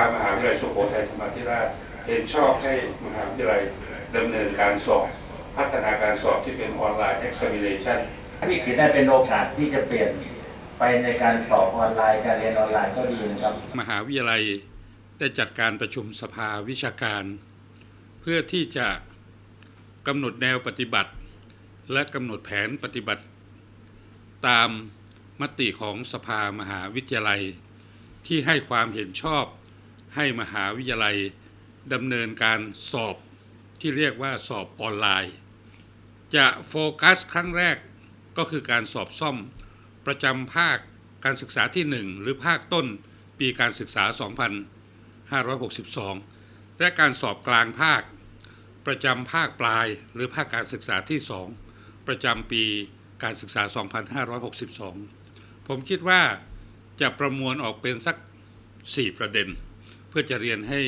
ามหาวิทยาลัยสุโขทัยธรรมาธิราชเห็นชอบให้มหาวิทยาลัยดำเนินการสอบ พัฒนาการสอบที่เป็นออนไลน์ examination วิกฤตได้เป็นโอกาสที่จะเปลี่ยนไปในการสอบออนไลน์การเรียนออนไลน์ก็ดีนะครับ มหาวิทยาลัยได้จัดการประชุมสภาวิชาการ เพื่อที่จะกำหนดแนวปฏิบัติ และกำหนดแผนปฏิบัติ ตามมติของสภามหาวิทยาลัย ที่ให้ความเห็นชอบ ให้มหาวิทยาลัยดำเนินการสอบที่เรียกว่าสอบออนไลน์ จะโฟกัสครั้งแรกก็คือการสอบซ่อมประจำภาคการศึกษาที่ 1 หรือภาคต้นปีการศึกษา 2562 และการสอบกลางภาค ประจำภาคปลายหรือภาคการศึกษาที่ 2 ประจำปีการศึกษา 2562 ผมคิดว่าจะประมวลออกเป็นสัก 4 ประเด็น พื่อจะเรียนให้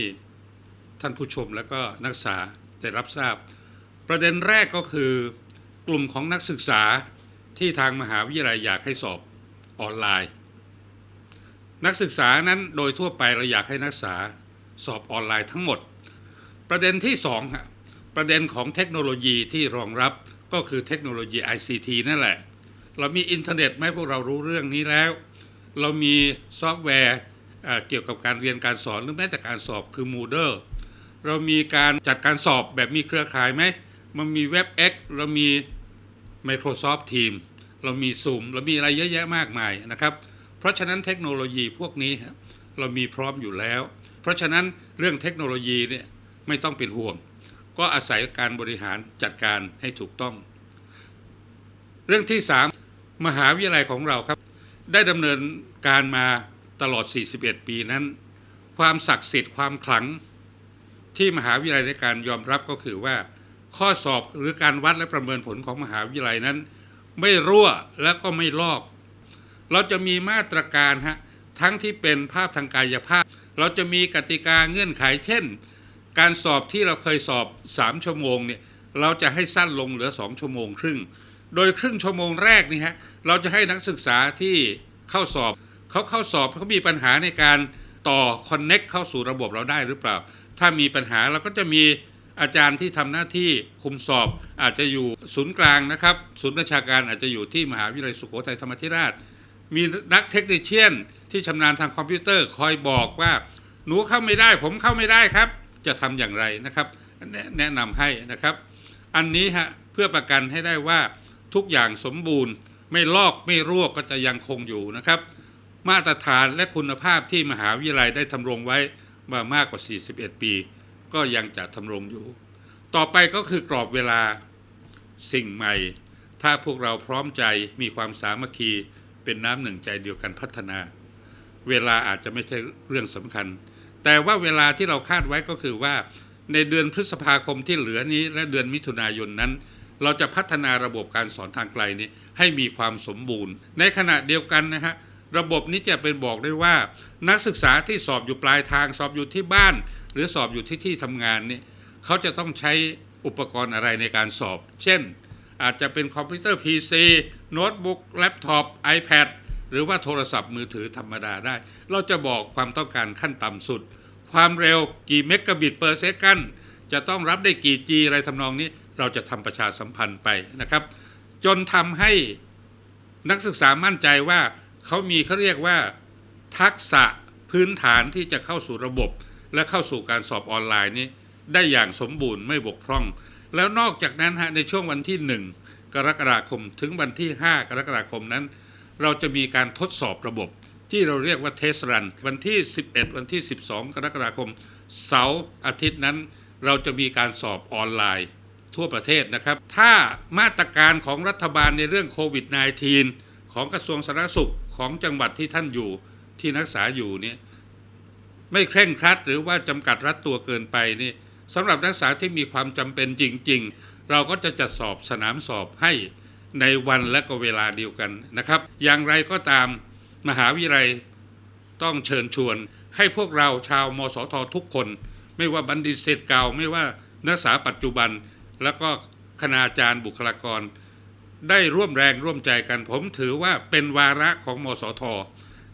ท่านผู้ชมและก็นักศึกษาได้รับทราบ ประเด็นแรกก็คือกลุ่มของนักศึกษาที่ทางมหาวิทยาลัยอยากให้สอบออนไลน์ นักศึกษานั้นโดยทั่วไปเราอยากให้นักศึกษาสอบออนไลน์ทั้งหมด ประเด็นที่สองฮะประเด็นของเทคโนโลยีที่รองรับก็คือเทคโนโลยี ICT นั่นแหละ เรามีอินเทอร์เน็ตไหมพวกเรารู้เรื่องนี้แล้ว เรามีซอฟต์แวร์ เกี่ยวกับการเรียนการสอนหรือแม้แต่การสอบคือ Moodle เรามีการจัดการสอบแบบมีเครือข่ายไหม มันมี WebEx เรามี Microsoft Teams เรามี Zoom เรามีอะไรเยอะแยะมากมายนะครับ เพราะฉะนั้นเทคโนโลยีพวกนี้เรามีพร้อมอยู่แล้ว เพราะฉะนั้นเรื่องเทคโนโลยีเนี่ยไม่ต้องเป็นห่วง ก็อาศัยการบริหารจัดการให้ถูกต้อง เรื่องที่ 3 มหาวิทยาลัยของเราครับ ได้ดำเนินการมา ตลอด 41 ปีนั้น ความศักดิ์สิทธิ์ความขลังที่มหาวิทยาลัยในการยอมรับก็คือว่า ข้อสอบหรือการวัดและประเมินผลของมหาวิทยาลัยนั้น ไม่รั่วและก็ไม่ลอก เราจะมีมาตรการฮะทั้งที่เป็นภาพทางกายภาพ เราจะมีกติกาเงื่อนไขเช่น การสอบที่เราเคยสอบ 3 ชั่วโมงเนี่ยเราจะให้สั้นลงเหลือ 2 ชั่วโมงครึ่ง โดยครึ่งชั่วโมงแรกนี่ฮะเราจะให้นักศึกษาที่เข้าสอบ เขาเข้าสอบเขามีปัญหาในการต่อคอนเน็กเข้าสู่ระบบเราได้หรือเปล่า ถ้ามีปัญหาเราก็จะมีอาจารย์ที่ทำหน้าที่คุมสอบ อาจจะอยู่ศูนย์กลางนะครับ ศูนย์ราชาการอาจจะอยู่ที่มหาวิทยาลัยสุโขทัยธรรมธิราช มีนักเทคนิคเชียน ที่ชำนาญทางคอมพิวเตอร์คอยบอกว่า หนูเข้าไม่ได้ ผมเข้าไม่ได้ครับ จะทำอย่างไรนะครับ แนะแนะนำให้นะครับ อันนี้ฮะเพื่อประกันให้ได้ว่าทุกอย่างสมบูรณ์ ไม่ลอกไม่รั่วก็จะยังคงอยู่นะครับ มาตรฐานและคุณภาพที่มหาวิทยาลัยได้ทำรงไว้มามากกว่า 41 ปี ก็ยังจะทำรงอยู่ ต่อไปก็คือกรอบเวลาสิ่งใหม่ ถ้าพวกเราพร้อมใจมีความสามัคคีเป็นน้ำหนึ่งใจเดียวกันพัฒนา เวลาอาจจะไม่ใช่เรื่องสำคัญ แต่ว่าเวลาที่เราคาดไว้ก็คือว่า ในเดือนพฤษภาคมที่เหลือนี้ และเดือนมิถุนายนนั้น เราจะพัฒนาระบบการสอนทางไกลนี้ให้มีความสมบูรณ์ ในขณะเดียวกันนะฮะ ระบบนี้จะเป็นบอกได้ว่า นักศึกษาที่สอบอยู่ปลายทางสอบอยู่ที่บ้าน หรือสอบอยู่ที่ที่ทำงานนี่เขาจะต้องใช้อุปกรณ์อะไรในการสอบ เช่น อาจจะเป็นคอมพิวเตอร์ PC โน้ตบุ๊กแล็ปท็อป iPad หรือว่าโทรศัพท์มือถือธรรมดาได้ เราจะบอกความต้องการขั้นต่ำสุด ความเร็วกี่เมกะบิตเปอร์เซกันจะต้องรับได้กี่ G อะไรทำนองนี้เราจะทำประชาสัมพันธ์ไปนะครับ จนทำให้นักศึกษามั่นใจว่า เขามีเขาเรียกว่าทักษะพื้นฐานที่จะเข้าสู่ระบบ และเข้าสู่การสอบออนไลน์นี้ ได้อย่างสมบูรณ์ไม่บกพร่อง แล้วนอกจากนั้นฮะในช่วงวันที่ 1 กรกฎาคมถึงวันที่ 5 กรกฎาคมนั้น เราจะมีการทดสอบระบบ ที่เราเรียกว่าเทสรันวันที่ 11 วันที่ 12 กรกฎาคม เสาร์อาทิตย์นั้น เราจะมีการสอบออนไลน์ ทั่วประเทศนะครับ ถ้ามาตรการของรัฐบาลในเรื่องโควิด -19 ของกระทรวงสาธารณสุข ของจังหวัดที่ท่านอยู่ที่นักศึกษาอยู่เนี่ยไม่เคร่งครัดหรือว่าจำกัดรัดตัวเกินไปนี่สำหรับนักศึกษาที่มีความจำเป็นจริง ๆ เราก็จะจัดสอบสนามสอบให้ในวันและก็เวลาเดียวกันนะครับ อย่างไรก็ตามมหาวิทยาลัยต้องเชิญชวน ให้พวกเราชาวมสททุกคน ไม่ว่าบัณฑิตเศษเก่าไม่ว่านักศึกษาปัจจุบัน แล้วก็คณาจารย์บุคลากร ได้ร่วมแรงร่วมใจกัน ผมถือว่าเป็นวาระของมสท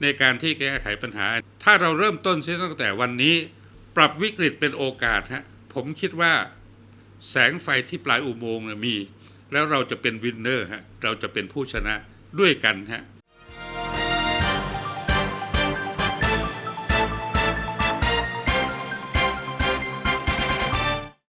ในการที่แก้ไขปัญหา ถ้าเราเริ่มต้นเสียตั้งแต่วันนี้ ปรับวิกฤตเป็นโอกาสฮะผมคิดว่าแสงไฟที่ปลายอุโมงค์มี แล้วเราจะเป็นวินเนอร์ฮะเราจะเป็นผู้ชนะด้วยกันฮะ